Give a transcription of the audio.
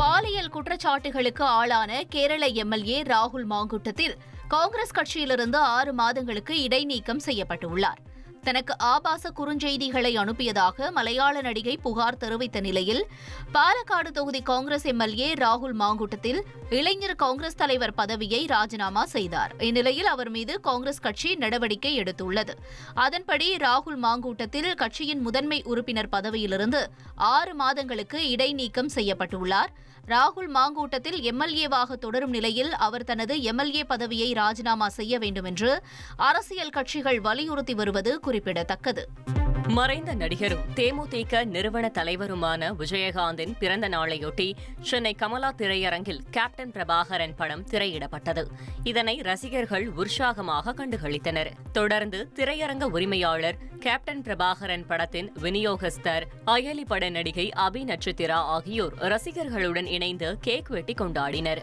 பாலியல் குற்றச்சாட்டுகளுக்கு ஆளான கேரள எம்எல்ஏ ராகுல் மாங்குட்டத்தில் காங்கிரஸ் கட்சியிலிருந்து ஆறு மாதங்களுக்கு இடைநீக்கம் செய்யப்பட்டுள்ளார். தனக்கு ஆபாச குறுஞ்செய்திகளை அனுப்பியதாக மலையாள நடிகை புகார் தெரிவித்த நிலையில் பாலக்காடு தொகுதி காங்கிரஸ் எம்எல்ஏ ராகுல் மாங்குட்டத்தில் இளைஞர் காங்கிரஸ் தலைவர் பதவியை ராஜினாமா செய்தார். இந்நிலையில் அவர் மீது காங்கிரஸ் கட்சி நடவடிக்கை எடுத்துள்ளது. அதன்படி ராகுல் மாங்கூட்டத்தில் கட்சியின் முதன்மை உறுப்பினர் பதவியிலிருந்து ஆறு மாதங்களுக்கு இடைநீக்கம் செய்யப்பட்டுள்ளார். ராகுல் மாங்கூட்டத்தில் எம்எல்ஏவாக தொடரும் நிலையில் அவர் தனது எம்எல்ஏ பதவியை ராஜினாமா செய்ய வேண்டும் என்று அரசியல் கட்சிகள் வலியுறுத்தி வருவது குறிப்பிடத்தக்கது. மறைந்த நடிகரும் தேமுதிக நிறுவன தலைவருமான விஜயகாந்தின் பிறந்த நாளையொட்டி சென்னை கமலா திரையரங்கில் கேப்டன் பிரபாகரன் படம் திரையிடப்பட்டது. இதனை ரசிகர்கள் உற்சாகமாக கண்டுகளித்தனர். தொடர்ந்து திரையரங்க உரிமையாளர் கேப்டன் பிரபாகரன் படத்தின் விநியோகஸ்தர் அயலி பட நடிகை அபி நட்சத்திரா ஆகியோர் ரசிகர்களுடன் இணைந்து கேக் வெட்டி கொண்டாடினர்.